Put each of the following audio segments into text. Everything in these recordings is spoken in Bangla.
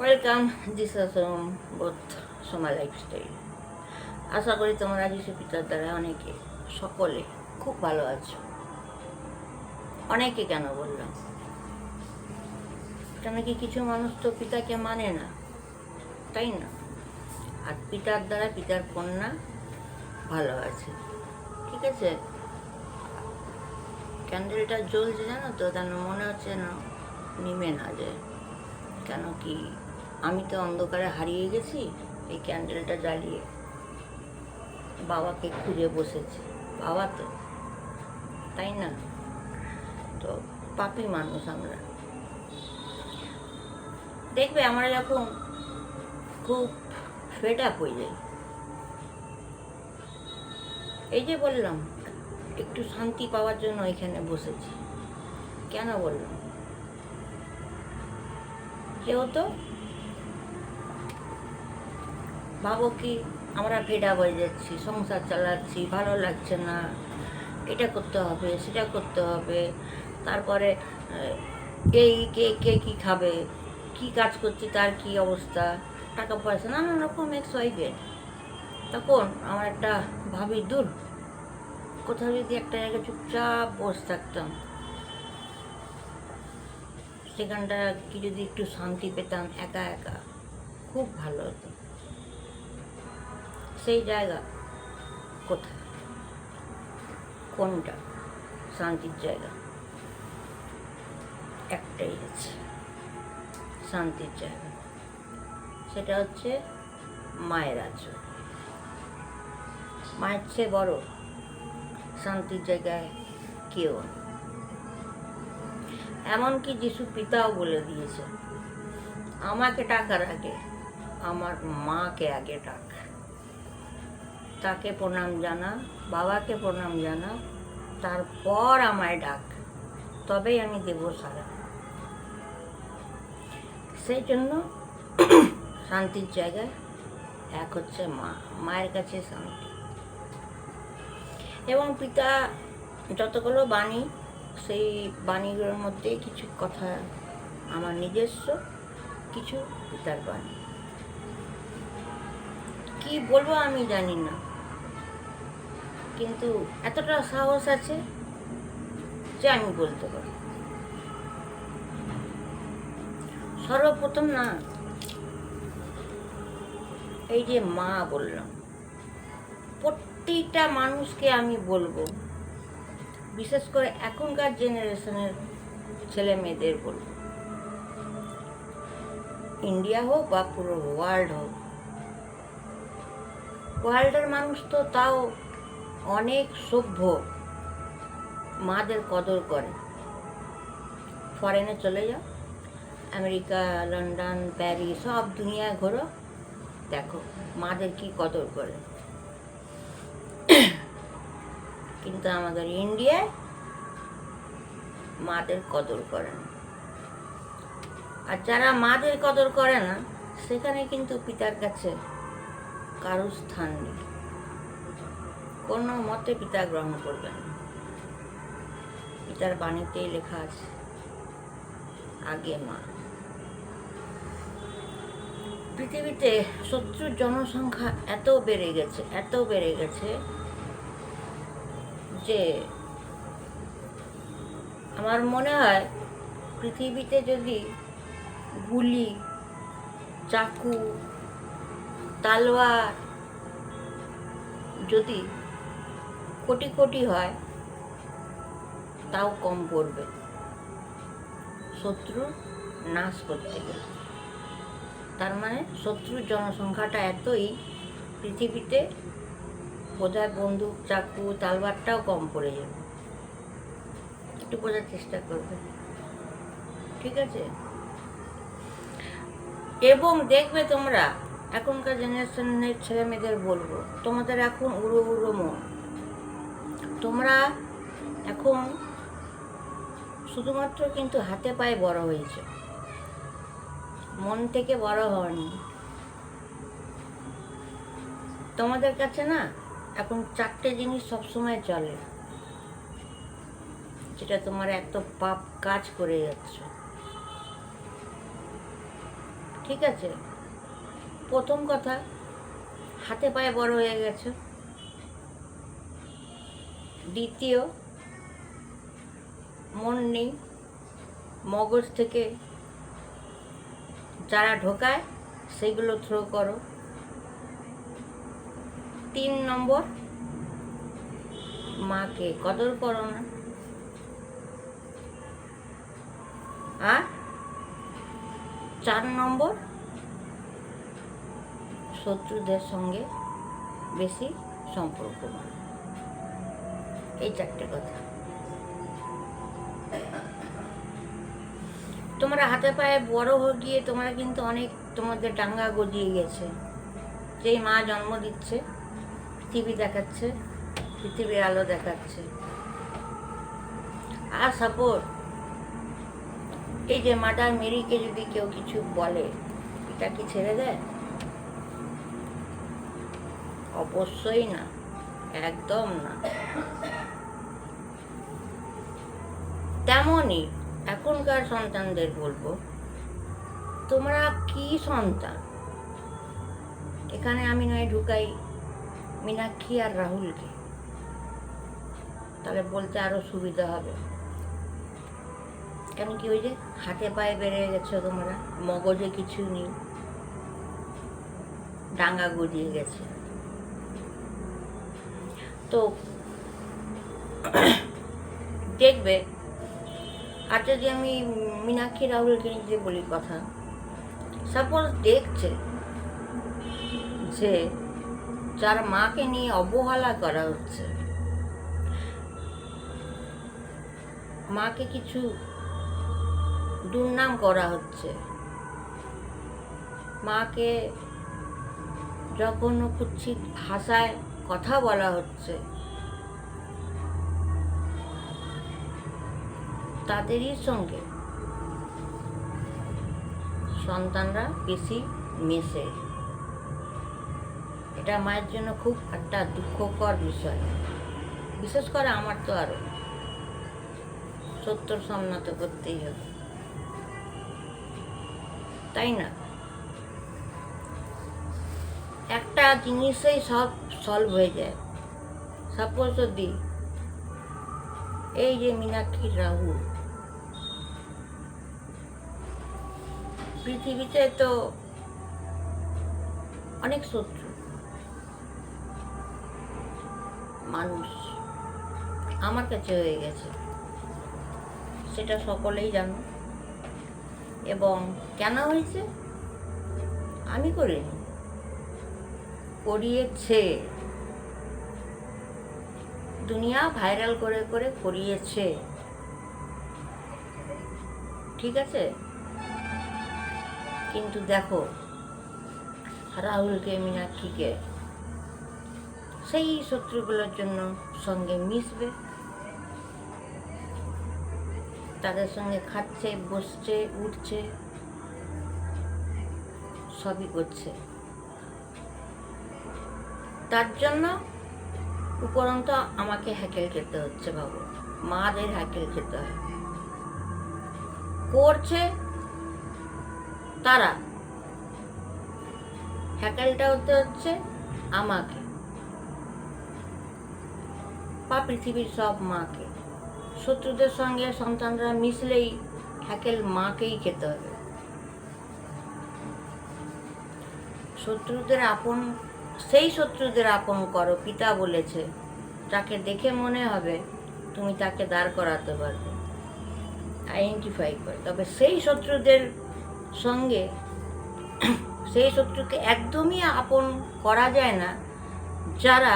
ওয়েলকাম দিস বোধ সোমা লাইফস্টাইল আশা করি তোমরা যিশু পিতার দ্বারা অনেকে, সকলে খুব ভালো আছো। অনেকে কেন বললাম কেন কি কিছু মানুষ তো পিতাকে মানে না? তাই না? আর পিতার দ্বারা পিতার কন্যা ভালো আছে। ঠিক আছে? ক্যান্ডেলটা জ্বলছে জানো তো? তার মনে হচ্ছে না নিমে না যায়। কেন কি আমি তো অন্ধকারে হারিয়ে গেছি, এই ক্যান্ডেলটা জ্বালিয়ে। বাবাকে খুঁজে বসেছি। বাবা তো, তাই না? তো পাপি মানুষ আমরা। দেখবে আমরা যখন খুব ফেড আপ হয়ে যাই। এই যে বললাম, একটু শান্তি পাওয়ার জন্য এখানে বসেছি। কেন বললাম? যেহেতু ভাবো কি, আমরা ফেডা হয়ে যাচ্ছি, সংসার চালাচ্ছি, ভালো লাগছে না। এটা করতে হবে, সেটা করতে হবে। তারপরে এই কে কে কী খাবে, কি কাজ করছি, তার কি অবস্থা, টাকা পয়সা, নানান রকম এক্স ওয়াই তখন আমার একটা ভাবি, দূর, কোথাও যদি একটা জায়গায় চুপচাপ বসে থাকতাম, সেখানটা কি যদি একটু শান্তি পেতাম, একা একা, খুব ভালো হতো। সেই জায়গা কোথায়? কোনটা? শান্তির জায়গা। একটাই আছে। শান্তির জায়গা। সেটা হচ্ছে মায়ের আচর মায়ের চেয়ে বড় শান্তির জায়গায় কেউ এমনকি যিশু পিতাও বলে দিয়েছে আমাকে টাকার আগে আমার মাকে আগে ডাক। তাকে প্রণাম জানা, বাবাকে প্রণাম জানা, তারপর আমায় ডাক। তবেই আমি দেব সারা। সেই জন্য শান্তির জায়গায় এক হচ্ছে মা, মায়ের কাছে শান্তি। এবং পিতা যতগুলো বাণী, সেই বাণীগুলোর মধ্যে কিছু কথা আমার নিজস্ব, কিছু পিতার বাণী। কি বলব আমি জানি না। কিন্তু এতটা সাহস আছে যে আমি বলতে পারি সর্বপ্রথম না, এই যে মা বললাম প্রত্যেকটা মানুষকে আমি বলব, বিশেষ করে এখনকার জেনারেশনের ছেলে মেয়েদের বলব, ইন্ডিয়া হোক বা পুরো ওয়ার্ল্ড হোক ওয়ার্ল্ডের মানুষ তো তাও অনেক সভ্য। মাদের কদর করে। ফরেনে চলে যাও। আমেরিকা লন্ডন প্যারিস সব দুনিয়ায় ঘোরো। দেখো, মাদের কি কদর করে। কিন্তু আমাদের ইন্ডিয়ায় মাদের কদর করে না। আর যারা মাদের কদর করে না, সেখানে কিন্তু পিতার কাছে কারও স্থান নেই। কোনো মতে পিতা গ্রহণ করবে না। পিতার বাণীতেই লেখা আছে, আগে মা। পৃথিবীতে শত্রুর জনসংখ্যা এত বেড়ে গেছে, এত বেড়ে গেছে যে আমার মনে হয় পৃথিবীতে যদি গুলি, চাকু, তালোয়ার যদি কোটি কোটি হয়, তাও কম পড়বে। শত্রু নাশ করতে গেলে। তার মানে শত্রুর জনসংখ্যাটা এতই, পৃথিবীতে বোধহয় বন্দুক, চাকু, তালবারটাও কম পড়ে যাবে। একটু বোঝার চেষ্টা করবে। ঠিক আছে? এবং দেখবে তোমরা, এখনকার জেনারেশনের ছেলে মেয়েদের বলব, তোমাদের এখন উড়ো উড়ো মন। তোমরা এখন শুধুমাত্র কিন্তু হাতে পায়ে বড় হয়েছে। মন থেকে বড় হওনি তোমাদের কাছে না এখন চারটে জিনিস সবসময় চলে, যেটা তোমার এত পাপ কাজ করে যাচ্ছ। ঠিক আছে? প্রথম কথা, হাতে পায়ে বড় হয়ে গেছে। দ্বিতীয় মন নেই মগজ থেকে যারা ঢোকায়, সেগুলো থ্রো করো তিন নম্বর, মাকে কদর করো না আর চার নম্বর, শত্রুদের সঙ্গে বেশি সম্পর্ক বাড়ানো। এই চারটে কথা। তোমরা হাতে পায়ে বড় হয়ে গিয়ে তোমরা কিন্তু অনেক তোমাদের ডাঙ্গা গজিয়ে গেছে। যেই মা জন্ম দিচ্ছে, পৃথিবী দেখাচ্ছে, পৃথিবীর আলো দেখাচ্ছে। আর সাপোর্ট এই যে মাদার মেরিকে যদি কেউ কিছু বলে, এটা কি ছেড়ে দেয়? অবশ্যই না, একদম না। তেমনই এখনকার সন্তানদের বলব, তোমরা কি সন্তান? এখানে আমি নয়, ঢুকাই মীনাক্ষী আর রাহুলকে। তাহলে বলতে আরও সুবিধা হবে। কেন কি ওই যে হাতে পায়ে বেড়ে গেছো তোমরা, মগজে কিছু নেই, ডাঙ্গা গজিয়ে গেছে। তো, দেখবে আর যদি আমি মীনাক্ষী, রাহুলকে নিজে বলি কথা সাপোজ দেখছে যে যার মাকে নিয়ে অবহেলা করা হচ্ছে, মাকে কিছু দুর্নাম করা হচ্ছে, মাকে যখন কুচ্ছিত ভাষায় কথা বলা হচ্ছে তাদেরই সঙ্গে। সন্তানরা বেশি মেশে। এটা মায়ের জন্য খুব একটা দুঃখকর বিষয়। বিশেষ করে আমার তো আরও। সত্যর সামনা তো করতেই হবে। তাই না? একটা জিনিসেই সব সলভ হয়ে যায়। সাপোজ যদি এই যে মীনাক্ষী রাহুল পৃথিবীতে তো অনেক শত্রু। মানুষ আমার কাছে হয়ে গেছে। সেটা সকলেই জানো। এবং কেন হয়েছে? আমি করিনি। করিয়েছে। দুনিয়া ভাইরাল করে করে করিয়েছে। ঠিক আছে? কিন্তু দেখো, রাহুলকে, মীনাক্ষীকে সেই শত্রুগুলোর জন্য সঙ্গে মিশবে। তাদের সঙ্গে খাচ্ছে, বসছে, উঠছে, সবই করছে। তার জন্য উপরন্ত আমাকে হ্যাকেল খেতে হচ্ছে, বাবু। মাদের হ্যাকেল খেতে হয়। করছে তারা। হ্যাকেলটা হতে হচ্ছে আমাকে। বা পৃথিবীর সব মাকে। শত্রুদের সঙ্গে সন্তানরা মিশলেই হ্যাকেল মাকেই খেতে হবে। শত্রুদের আপন, সেই শত্রুদের আপন করো, পিতা বলেছে। তাকে দেখে মনে হবে তুমি তাকে দাঁড় করাতে পারবে। আইডেন্টিফাই করে। তবে সেই শত্রুদের সঙ্গে সেই শত্রুকে একদমই আপন করা যায় না, যারা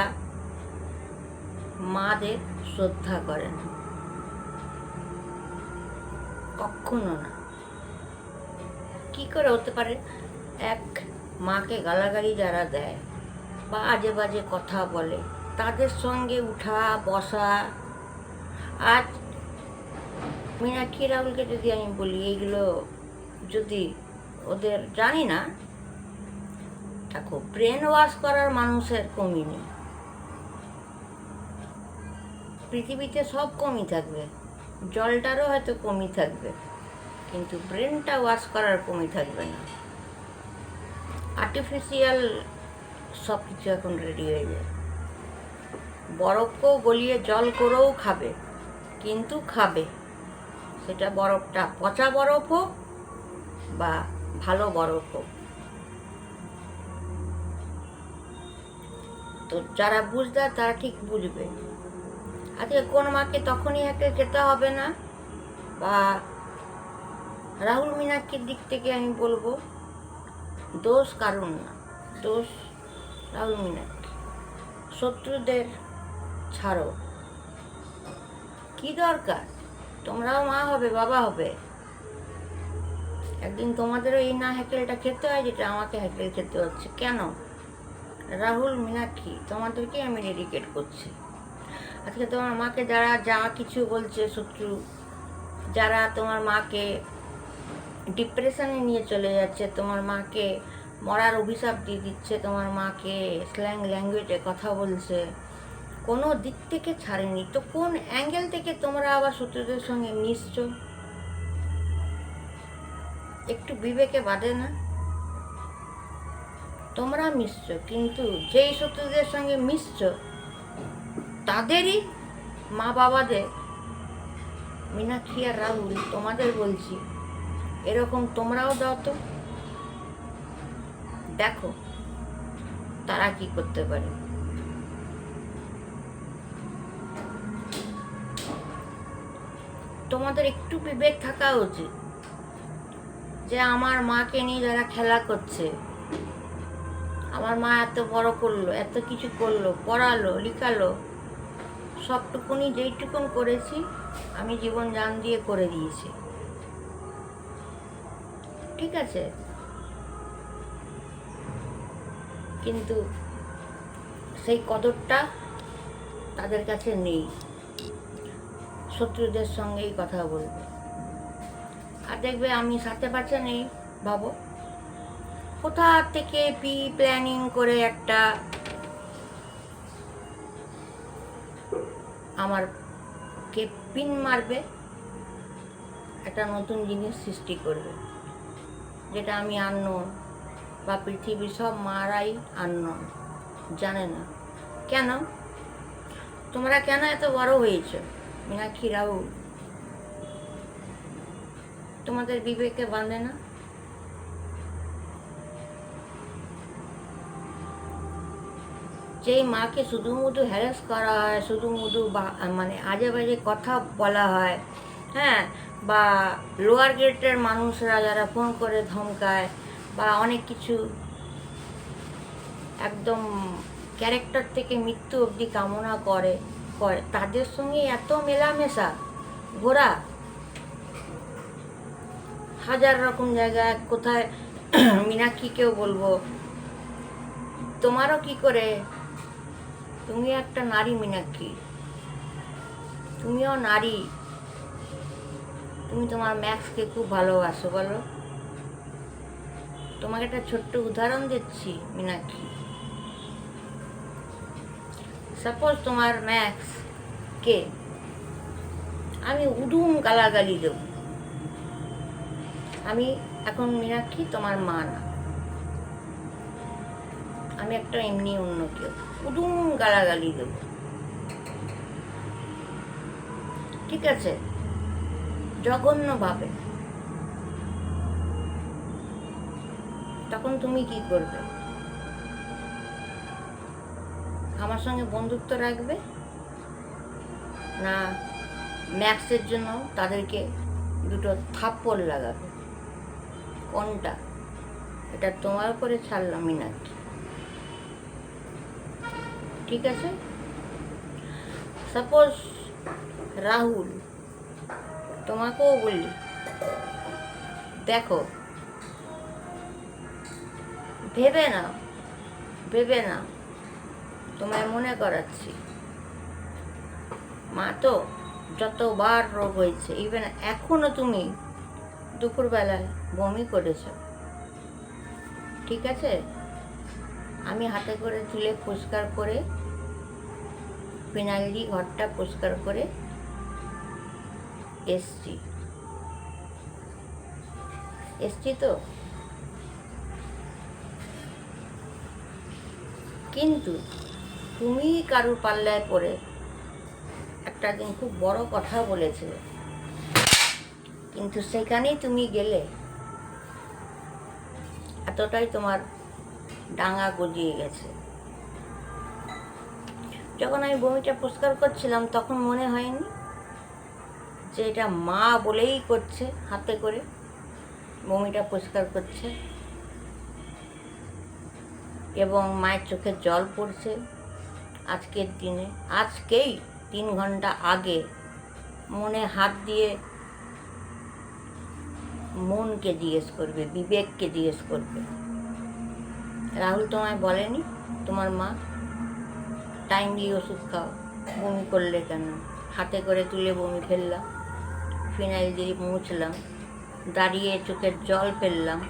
মাদের শ্রদ্ধা করে না কখনো না। কি করে হতে পারে? এক মাকে গালাগালি যারা দেয় বা আজে বাজে কথা বলে, তাদের সঙ্গে উঠা, বসা। আজ মীনাক্ষী রাহুলকে যদি আমি বলি, এইগুলো যদি ওদের জানি না, দেখো ব্রেন ওয়াশ করার মানুষের কমি নেই। পৃথিবীতে সব কমই থাকবে, জলটারও হয়তো কমই থাকবে, কিন্তু ব্রেনটা ওয়াশ করার কমই থাকবে না। আর্টিফিশিয়াল সব কিছু এখন রেডি হয়ে যায়। বরফকেও গলিয়ে জল করেও খাবে, কিন্তু খাবে। সেটা বরফটা পচা বরফ হোক বা ভালো বড় হোক। তো যারা বুঝদার, তারা ঠিক বুঝবে। আজকে কোন মাকে তখনই একে খেতে হবে না? বা রাহুল মিনাক্ষীর দিক থেকে আমি বলব, দোষ কারণ না। দোষ রাহুল মিনাক্ষী। শত্রুদের ছাড়ো। কি দরকার? তোমরাও মা হবে, বাবা হবে। একদিন তোমাদেরও এই না হ্যাকেলটা খেতে হয় যেটা আমাকে হ্যাকেল খেতে হচ্ছে। কেন? রাহুল, মীনাক্ষী তোমাদেরকে আমি ডেডিকেট করছি। আজকে তোমার মাকে যারা যা কিছু বলছে শত্রু, যারা তোমার মাকে ডিপ্রেশনে নিয়ে চলে যাচ্ছে, তোমার মাকে মরার অভিশাপ দিয়ে দিচ্ছে, তোমার মাকে স্ল্যাং ল্যাঙ্গুয়েজে কথা বলছে, কোনো দিক থেকে ছাড়েনি। তো কোন অ্যাঙ্গেল থেকে তোমরা আবার শত্রুদের সঙ্গে মিশছো? একটু বিবেকে বাঁধে না? তোমরা মিশছো, কিন্তু যেই শত্রুদের সঙ্গে মিশছো, তাদেরই মা বাবাদের মীনাক্ষী আর রাহুল, তোমাদের বলছি, এরকম তোমরাও দাও তো। দেখো, তারা কি করতে পারে। তোমাদের একটু বিবেক থাকা উচিত। যে আমার মাকে নিয়ে যারা খেলা করছে, আমার মা এত বড় করল, এত কিছু করল, পড়ালো, লিখালো, সবটুকুনি যেইটুকুন করেছি, আমি জীবন জান দিয়ে করে দিয়েছি। ঠিক আছে? কিন্তু সেই কদরটা তাদের কাছে নেই। শত্রুদের সঙ্গেই কথা বলবে। দেখবে আমি সাথে পাচ্ছে নেই ভাবো কোথা থেকে পি প্ল্যানিং করে একটা আমার কে পিন মারবে? একটা নতুন জিনিস সৃষ্টি করবে। যেটা আমি আন্ন বা পৃথিবীর সব মারাই আন্ন জানে না। কেন? তোমরা কেন এত বড় হয়েছ? মীনাক্ষী রাহুল তোমাদের বিবেকে বাঁধে না? যেই মাকে শুধু মুধু হ্যারাস করা হয় শুধু মুধু মানে আজে বাজে কথা বলা হয় হ্যাঁ? বা লোয়ার গ্রেডের মানুষরা যারা ফোন করে ধমকায়, বা অনেক কিছু, একদম ক্যারেক্টার থেকে মৃত্যু অবধি কামনা করে করে, তাদের সঙ্গে এত মেলামেশা, ঘোরা হাজার রকম জায়গায় কোথায় মীনাক্ষীকেও বলব, তোমারও কি করে? তুমি একটা নারী মীনাক্ষী। তুমিও নারী। তুমি তোমার ম্যাক্সকে খুব ভালোবাসো, বলো। তোমাকে একটা ছোট্ট উদাহরণ দিচ্ছি, মীনাক্ষী। সাপোজ তোমার ম্যাক্স কে? আমি উদুম গালাগালি দেব। আমি এখন মীনাক্ষী, তোমার মা না। আমি একটা এমনি অন্য কেউ উদুম গালাগালি দেব। ঠিক আছে? জঘন্যভাবে তখন তুমি কি করবে? আমার সঙ্গে বন্ধুত্ব রাখবে? না, ম্যাক্সের জন্য তাদেরকে দুটো থাপ্পড় লাগাবে? কোনটা? এটা তোমার উপরে ছাড়লামই নাকি ঠিক আছে? সাপোজ রাহুল, তোমাকেও বলি, দেখো, ভেবে না ভেবে না তোমায় মনে করাচ্ছি। মা তো যতবার রোগ হয়েছে ইভেন এখনও তুমি দুপুরবেলায় বমি করেছ। ঠিক আছে? আমি হাতে করে তুলে পরিষ্কার করে ফিনাইল দিয়ে ঘরটা পরিষ্কার করে এসছি। এসছি তো? কিন্তু তুমি কারুর পাল্লায় পড়ে একটা দিন খুব বড় কথা বলেছিলে। কিন্তু সেখানেই তুমি গেলে এতটাই তোমার ডাঙা গজিয়ে গেছে। যখন আমি বমিটা পরিষ্কার করছিলাম, তখন মনে হয়নি যে এটা মা বলেই করছে হাতে করে বমিটা পরিষ্কার করছে। এবং মায়ের চোখে জল পড়ছে আজকের দিনে। আজকেই তিন ঘণ্টা আগে মনে হাত দিয়ে মনকে জিজ্ঞেস করবে, বিবেককে জিজ্ঞেস করবে। রাহুল তোমায় বলেনি? তোমার মা? টাইমলি ওষুধ খাও। বমি করলে কেন? হাতে করে তুলে বমি ফেললাম। ফিনাইল দিয়ে মুছলাম। দাঁড়িয়ে চোখের জল ফেললাম।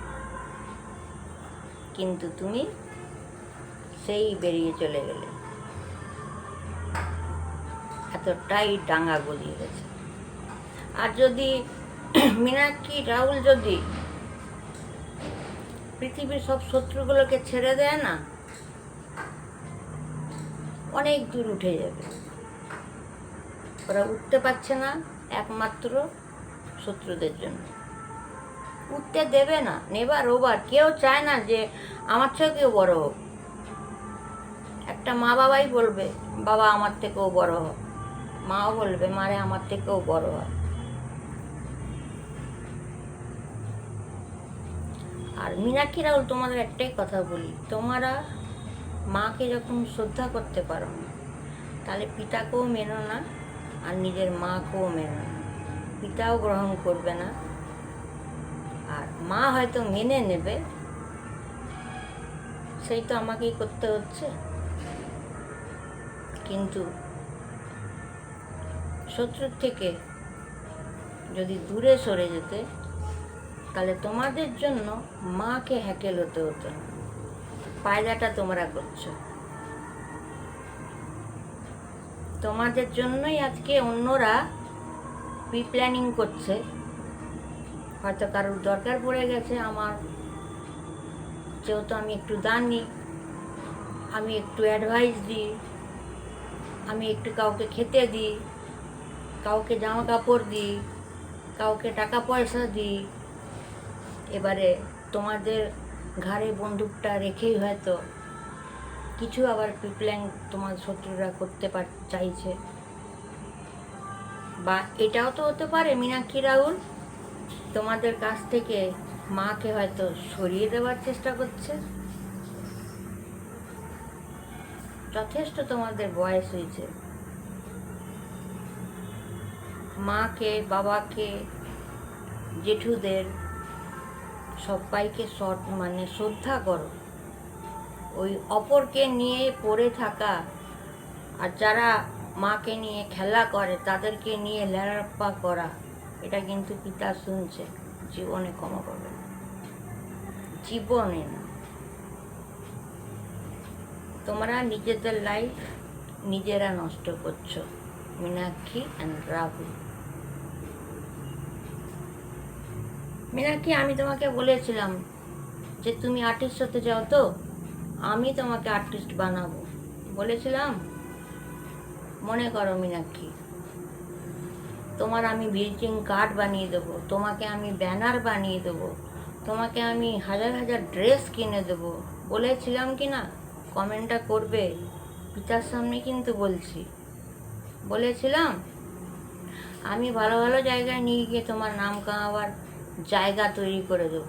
কিন্তু তুমি সেই বেরিয়ে চলে গেলে। এতটাই ডাঙা গলিয়ে গেছে। আর যদি মীনাক্ষী, রাহুল যদি পৃথিবীর সব শত্রুগুলোকে ছেড়ে দেয় না, অনেক দূর উঠে যাবে। ওরা উঠতে পারছে না একমাত্র শত্রুদের জন্য। উঠতে দেবে না, নেবার ওবার। কেউ চায় না যে আমার চেয়েও কেউ বড় হোক। একটা মা বাবাই বলবে, বাবা আমার থেকেও বড় হোক মাও বলবে মারে আমার থেকেও বড় হয়। আর মীনাক্ষী রাহুল, তোমাদের একটাই কথা বলি, তোমরা মাকে যখন শ্রদ্ধা করতে পারো না, তাহলে পিতাকেও মেনো না, আর নিজের মাকেও মেনো না। পিতাও গ্রহণ করবে না, আর মা হয়তো মেনে নেবে। সেই তো আমাকেই করতে হচ্ছে। কিন্তু শত্রুর থেকে যদি দূরে সরে যেতে তাহলে তোমাদের জন্য মাকে হ্যাকেল হতে হতো। না পায়দাটা তোমরা করছ। তোমাদের জন্যই আজকে অন্যরা প্রি প্ল্যানিং করছে। হয়তো কারোর দরকার পড়ে গেছে আমার। যেহেতু আমি একটু দানি আমি একটু অ্যাডভাইস দিই, আমি একটু কাউকে খেতে দিই, কাউকে জামা কাপড় দিই, কাউকে টাকা পয়সা দিই। এবারে তোমাদের ঘাড়ে বন্দুকটা রেখেই হয়তো কিছু আবার প্রিপ্ল্যান তোমার শত্রুরা করতে পার, চাইছে। বা এটাও তো হতে পারে, মীনাক্ষী রাহুল। তোমাদের কাছ থেকে মাকে হয়তো সরিয়ে দেওয়ার চেষ্টা করছে। যথেষ্ট তোমাদের বয়স হয়েছে। মাকে, বাবাকে, জেঠুদের সবাইকে মানে শ্রদ্ধা করো। ওই অপরকে নিয়ে পড়ে থাকা আর যারা মাকে নিয়ে খেলা করে, তাদেরকে নিয়ে ল্যারাপ্পা করা, এটা কিন্তু পিতা শুনছে, জীবনে ক্ষমা করবে না। জীবনে না। তোমরা নিজেদের লাইফ নিজেরা নষ্ট করছ। মীনাক্ষী অ্যান্ড রাহুল মীনাক্ষী, আমি তোমাকে বলেছিলাম যে তুমি আর্টিস্ট হতে চাও তো, আমি তোমাকে আর্টিস্ট বানাবো। বলেছিলাম? মনে করো মীনাক্ষী, তোমার আমি ভিজিটিং কার্ড বানিয়ে দেবো, তোমাকে আমি ব্যানার বানিয়ে দেবো, তোমাকে আমি হাজার হাজার ড্রেস কিনে দেবো। বলেছিলাম কি না? কমেন্টটা করবে। পিতার সামনে কিন্তু বলছি। বলেছিলাম? আমি ভালো ভালো জায়গায় নিয়ে গিয়ে তোমার নাম কামাবার জায়গা তৈরি করে দেব।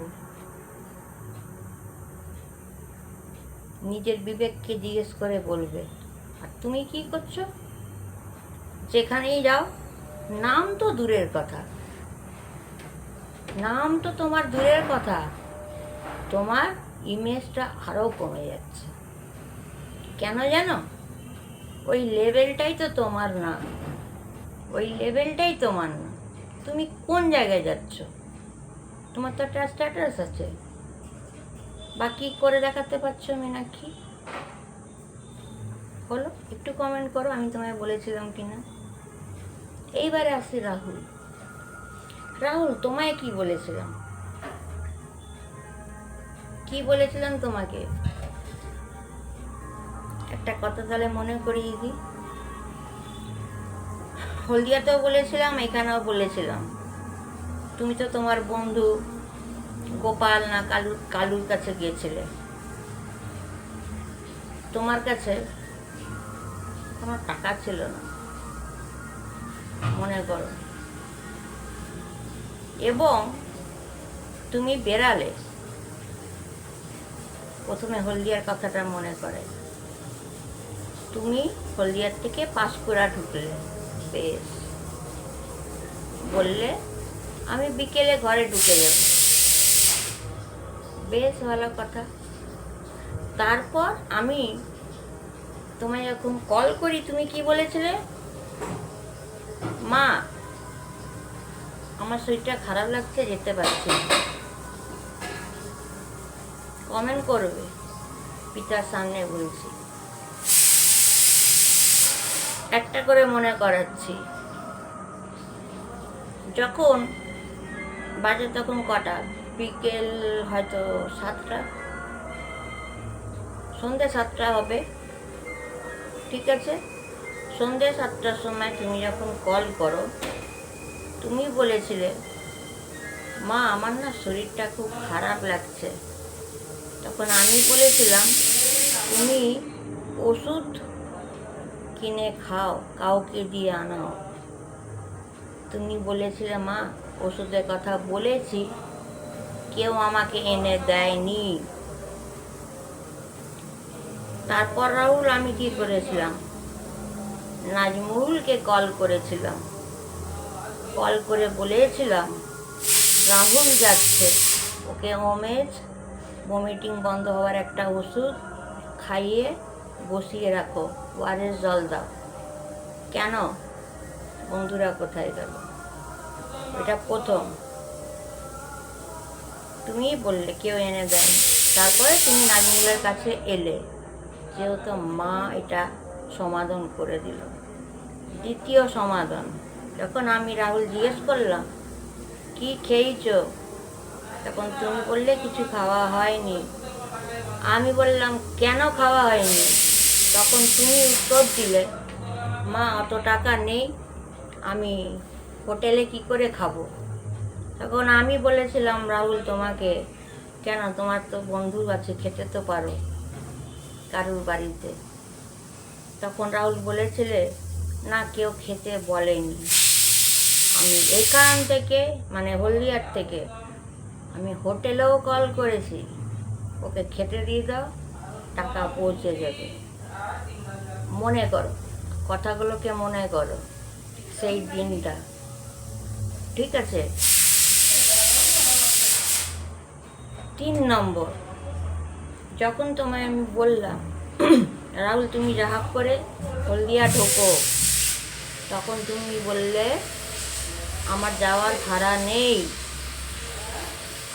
নিজের বিবেককে জিজ্ঞেস করে বলবে, আর তুমি কি করছ? যেখানেই যাও, নাম তো দূরের কথা। নাম তো তোমার দূরের কথা। তোমার ইমেজটা আরও কমে যাচ্ছে। কেন জানো? ওই লেভেলটাই তো তোমার না ওই লেভেলটাই তোমার না তুমি কোন জায়গায় যাচ্ছ? তোমার তো একটা স্ট্যাটাস আছে। বা কি করে দেখাতে পারছ মীনাক্ষী? বলো, একটু কমেন্ট করো, আমি তোমায় বলেছিলাম কি না এইবারে আসি রাহুল। রাহুল, তোমায় কি বলেছিলাম? কি বলেছিলাম তোমাকে? একটা কথা তাহলে মনে করিয়ে দিই। হলদিয়াতেও বলেছিলাম, এখানেও বলেছিলাম। তুমি তো তোমার বন্ধু গোপাল না কালু, কালুর কাছে গিয়েছিলে। তোমার কাছে কোনো টাকা ছিল না। মনে করো। এবং তুমি বেরালে প্রথমে হলদিয়ার কথাটা মনে করে তুমি হলদিয়ার থেকে পাঁশকুড়া ঢুকলে। বেশ। বললে আমি বিকেলে ঘরে ঢুকে যাব। বেশ ভালো কথা। তারপর আমি তোমায় যখন কল করি, তুমি কি বলেছিলে? মা, আমার শরীরটা খারাপ লাগছে, যেতে পারছি কমেন্ট করবে, পিতার সামনে বলছি। একটা করে মনে করাচ্ছি। যখন বাজে তখন কটা? বিকেল হয়তো সাতটা। সন্ধ্যে সাতটা হবে। ঠিক আছে? সন্ধ্যে সাতটার সময় তুমি যখন কল করো, তুমি বলেছিলে, মা, আমার না শরীরটা খুব খারাপ লাগছে। তখন আমি বলেছিলাম, তুমি ওষুধ কিনে খাও, কাউকে দিয়ে আনাও। তুমি বলেছিলে, মা ওষুধের কথা বলেছি, কেউ আমাকে এনে দেয়নি। তারপর রাহুল, আমি কি করেছিলাম? নাজমুলকে কল করেছিলাম। কল করে বলেছিলাম, রাহুল যাচ্ছে। ওকে ওমেজ ভমিটিং বন্ধ হওয়ার একটা ওষুধ খাইয়ে বসিয়ে রাখো। ওয়ারের জল দাও। কেন? বন্ধুরা কোথায় গেল? এটা প্রথম। তুমিই বললে, কেউ এনে দেয়নি তারপরে তুমি নাজমুলের কাছে এলে, যেহেতু মা এটা সমাধান করে দিল। দ্বিতীয় সমাধান, যখন আমি রাহুল জিজ্ঞেস করলাম, কি খেয়েছো? তখন তুমি বললে, কিছু খাওয়া হয়নি। আমি বললাম, কেন খাওয়া হয়নি? তখন তুমি উত্তর দিলে, মা, অত টাকা নেই, আমি হোটেলে কি করে খাব? তখন আমি বলেছিলাম, রাহুল, তোমাকে কেন? তোমার তো বন্ধু আছে, খেতে তো পারো কারুর বাড়িতে। তখন রাহুল বলেছিলে, না, কেউ খেতে বলেনি। আমি এখান থেকে মানে হলদিয়ার থেকে, আমি হোটেলেও কল করেছি। ওকে খেতে দিয়ে দাও, টাকা পৌঁছে যাবে। মনে করো, কথাগুলোকে মনে করো, সেই দিনটা। ঠিক আছে? তিন নম্বর। যখন তোমায় আমি বললাম, রাহুল তুমি রাহাব করে হলদিয়া ঢোকো, তখন তুমি বললে, আমার যাওয়ার ভাড়া নেই।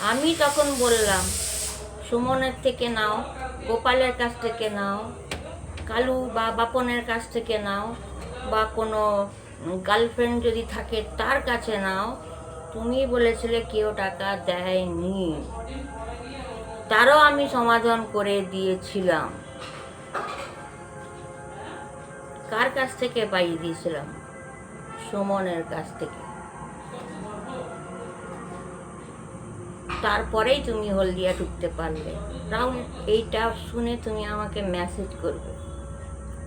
আমি তখন বললাম, সুমনের থেকে নাও, গোপালের কাছ থেকে নাও, কালু বা বাপনের কাছ থেকে নাও, বা কোনো গার্লফ্রেন্ড যদি থাকে তার কাছে নাও, তুমি বলেছিলে কেউ টাকা দেয়নি। তারও আমি সমাধান করে দিয়েছিলাম। কার কাছ থেকে পাইয়ে দিয়েছিলাম? সুমনের কাছ থেকে। তারপরেই তুমি হলদিয়া ঢুকতে পারলে। রাহুল, এইটা শুনে তুমি আমাকে মেসেজ করবে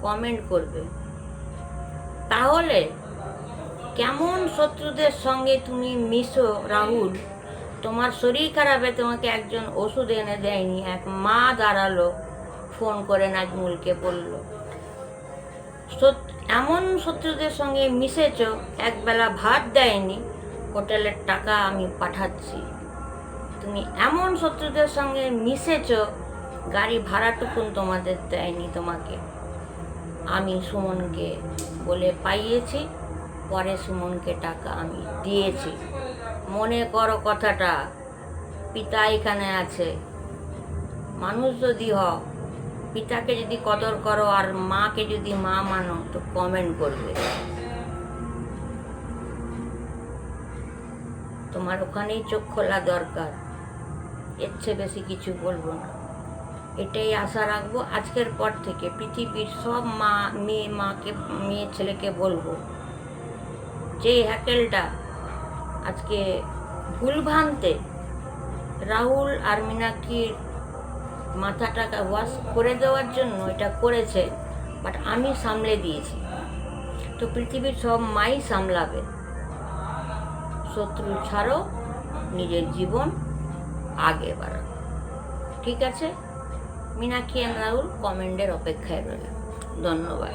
কমেন্ট করবে। তাহলে কেমন শত্রুদের সঙ্গে তুমি মিশো, রাহুল? তোমার শরীর খারাপে তোমাকে একজন ওষুধ এনে দেয়নি। এক মা দাঁড়াল, ফোন করে নাজমুলকে বলল এমন শত্রুদের সঙ্গে মিশেছ, একবেলা ভাত দেয়নি, হোটেলের টাকা আমি পাঠাচ্ছি। তুমি এমন শত্রুদের সঙ্গে মিশেছ, গাড়ি ভাড়াটুকুন তোমাদের দেয়নি তোমাকে। আমি সুমনকে বলে পাইয়েছি। পরে সুমনকে টাকা আমি দিয়েছি। মনে করো কথাটা, পিতা এখানে আছে। মানুষ যদি হও, পিতাকে যদি কদর করো আর মাকে যদি মা মানো, তো কমেন্ট করবে। তোমার ওখানেই চোখ খোলা দরকার। এর চেয়ে বেশি কিছু বলব না। এটাই আশা রাখব। আজকের পর থেকে পৃথিবীর সব মা, মেয়ে, মাকে, মেয়ে, ছেলেকে বলব। যে হ্যাকেলটা আজকে ভুলভ্রান্তে রাহুল আর মীনাক্ষীর মাথাটাকে ওয়াশ করে দেওয়ার জন্য এটা করেছে বাট আমি সামলে দিয়েছি। তো পৃথিবীর সব মাই সামলাবে। শত্রু ছাড়ো, নিজের জীবন আগে বাড়াও। ঠিক আছে? মীনাক্ষী অ্যান্ড রাহুল কমেন্টের অপেক্ষায় রইলাম। ধন্যবাদ।